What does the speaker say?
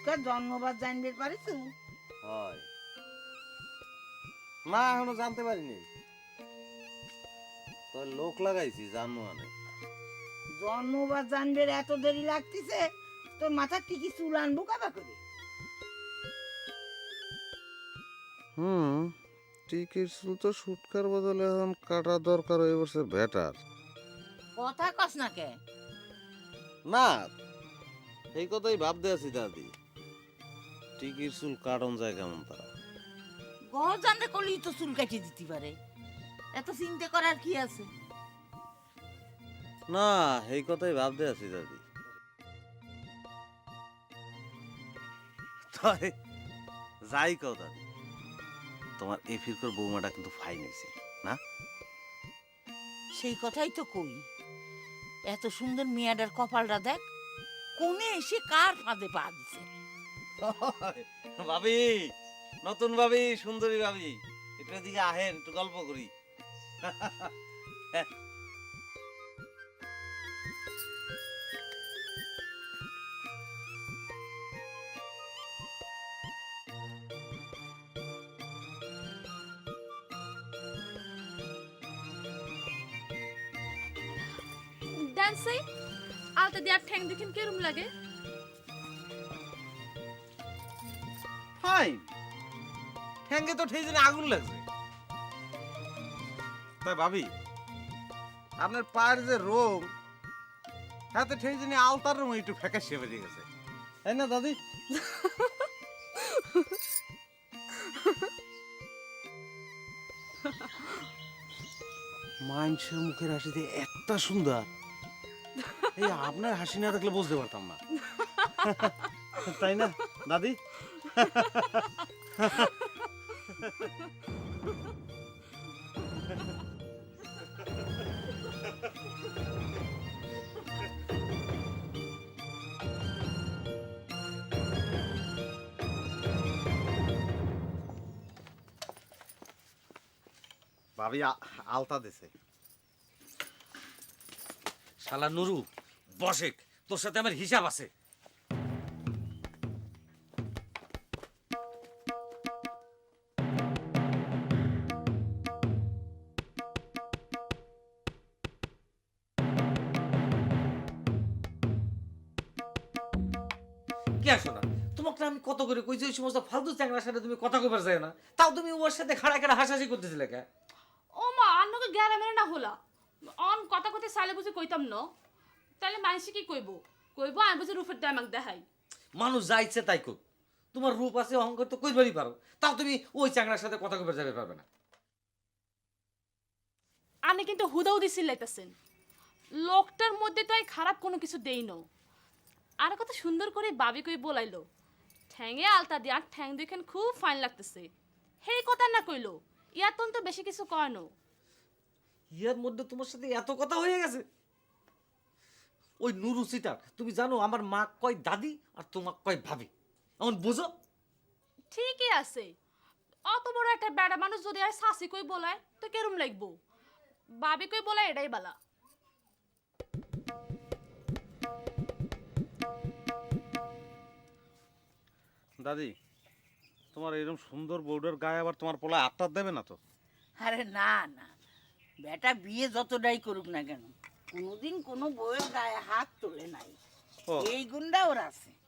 সুটকার জন্মবাদ জানবে পারিস হয়। না এখনও জানতে পারিনি। তো লোক লাগাইছি জানব মানে জন্মবাদ জানবে এত দেরি লাগতেছে তোর টিকি চুল আনব কাবা করে? হুম টিকিট চুল তো শুটকার বদলে এখন কাটা দরকার হয়ে পড়ছে বেটার কথা কস না কে। না এই কথাই ভাবতে আছি দাদি। টিকির চুল কাটন যায় কেমন তারা। জানতে করলেই তো চুল কাটিয়ে দিতে পারে। এত চিন্তা করার কি আছে? না এই কথাই ভাবতে আছি দাদি। তাই যাই কও দাদি। তোমার এই ফিরকর বৌমাটা কিন্তু ফাইন হয়েছে না? সেই কথাই তো কই। এত সুন্দর মেয়াটার কপালটা দেখ কোনে এসে কার ফাঁদে পা দিছে। ভাবি, নতুন ভাবি, সুন্দরী ভাবি। একটু এদিকে আহেন, একটু গল্প করি। ডান্সে, আলতা দেওয়ার ঠ্যাং দেখেন কেরম লাগে? ঠ্যাঙ্গে তো আগুন লাগছে। তাই ভাবি, আপনার পায়ের যে রোগ হাতে আলতার রং একটু গেছে। তাই না, দাদি? মানুষের মুখের হাসি হাসিতে এতটা সুন্দর, এই আপনার হাসি না দেখলে বুঝতে পারতাম না। তাই না, দাদি? আলতা দিছে। শালা নুরু বসেক তোর সাথে আমার হিসাব আছে। কি আসো না তোমাকে আমি কত করে কইছি ওই সমস্ত ফালতু চ্যাংড়ার সাথে তুমি কথা কইবার যায় না। তাও তুমি ওর সাথে খাড়া খাড়া হাসাহাসি করতেছিলে কে? ও মা আন্নকে গ্যারা মেরে না হলা। অন কথা কথা সালে বুঝে কইতাম ন? তাহলে মানুষে কি কইব? কইব আমি বুঝে রূপের দামাক দেখাই। মানুষ যা ইচ্ছে তাই কর তোমার রূপ আছে অহংকার তো কইবারই পারো। তাও তুমি ওই চ্যাংড়ার সাথে কথা কইবার যাবে পারবে না। আপনি কিন্তু হুদাউ দিছিল লাইতাছেন। লোকটার মধ্যে তো এই খারাপ কোনো কিছু দেই ন। আর কত সুন্দর করে বাবি কই বলাইলো। ঠ্যাঙে আলতা দিয়ে আর ঠ্যাং দেখেন খুব ফাইন লাগতেছে। হেই কথা না কইলো ইয়ার তন তো বেশি কিছু কয় ন। ইয়ার মধ্যে তোমার সাথে এত কথা হয়ে গেছে? ওই নুরু সিটার তুমি জানো আমার মা কয় দাদি আর তোমার কয় ভাবি। এমন বুঝো? ঠিকই আছে। অত বড় একটা বেড়া মানুষ যদি আর শাসি কই বলায় তো কেরম লাগবো? বাবি কই বলায় এটাই বালা। দাদি তোমার এরকম সুন্দর বউডার গায়ে আবার তোমার পোলা আত্মার দেবে না তো? আরে না না। বেটা বিয়ে যতটাই করুক না কেন কোনোদিন কোনো বউয়ের গায়ে হাত তোলে নাই। এই গুণটা ওর আছে।